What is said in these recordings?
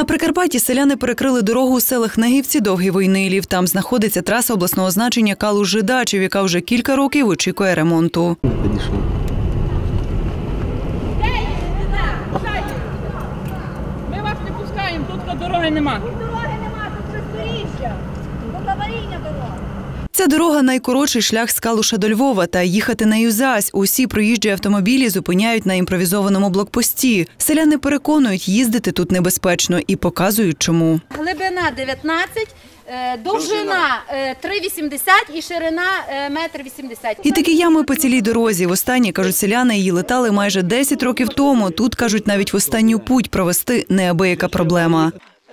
На Прикарпатті селяни перекрили дорогу у селах Нагівці Довгий Войнилів. Там знаходиться траса обласного значення Калуж-Жидачів, яка вже кілька років очікує ремонту. Ми вас не пускаємо, тут дороги нема. Дороги нема, тут бездоріжжя. Тут аварійна дорога. Ця дорога найкоротший шлях з Калуша до Львова, та їхати нею зась. Усі проїжджі автомобілі зупиняють на імпровізованому блокпості. Селяни переконують, їздити тут небезпечно і показують, чому. Глибина 19, е, довжина е, 3,80 і ширина е, метр 80. І такі ями по цілій дорозі. Востаннє, кажуть селяни, її летали майже 10 років тому. Тут, кажуть, навіть в останню путь провести неабияка проблема.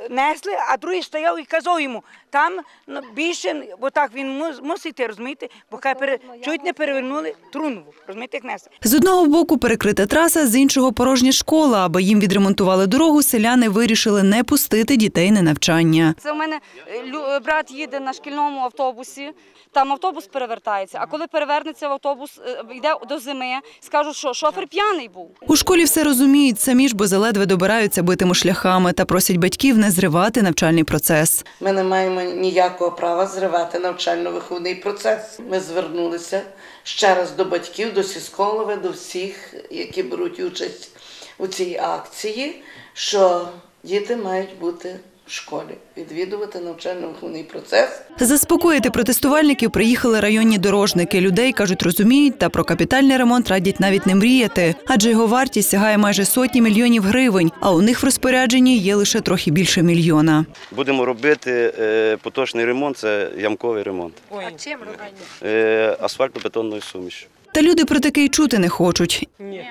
Несли, а другий стояв і казав йому, там ну, більше, бо так він мус- мусить, йти, розумієте, бо хай пере, чуть не перевернули трунву, розумієте, як несли. З одного боку перекрита траса, з іншого порожня школа. Аби їм відремонтували дорогу, селяни вирішили не пустити дітей на навчання. Це у мене е, е, брат їде на шкільному автобусі, там автобус перевертається. А коли перевернеться в автобус, е, йде до зими, скажуть, що шофер п'яний був. У школі все розуміють самі ж, бо заледве добираються битими шляхами та просять батьків не зривати навчальний процес. Ми не маємо ніякого права зривати навчально-виховний процес. Ми звернулися ще раз до батьків, до сільськолови, до всіх, які беруть участь у цій акції, що діти мають бути в школі, відвідувати навчально-виховний процес. Заспокоїти протестувальників приїхали районні дорожники. Людей кажуть, розуміють, та про капітальний ремонт радять навіть не мріяти, адже його вартість сягає майже сотні мільйонів гривень. А у них в розпорядженні є лише трохи більше мільйона. Будемо робити е, поточний ремонт, це ямковий ремонт. А чим робити? Е, асфальтобетонною сумішю. Та люди про таке й чути не хочуть. Ні.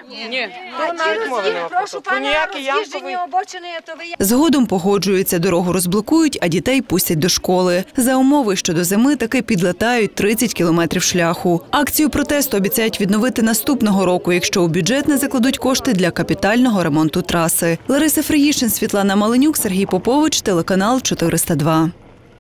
Прошу пана, роз'їжджені обочини, то ви Згодом погоджуються, дорогу розблокують, а дітей пустять до школи. За умови, що до зими таки підлетають 30 кілометрів шляху. Акцію протесту обіцяють відновити наступного року, якщо у бюджет не закладуть кошти для капітального ремонту траси. Лариса Фриїшин, Світлана Маленюк, Сергій Попович, телеканал 402.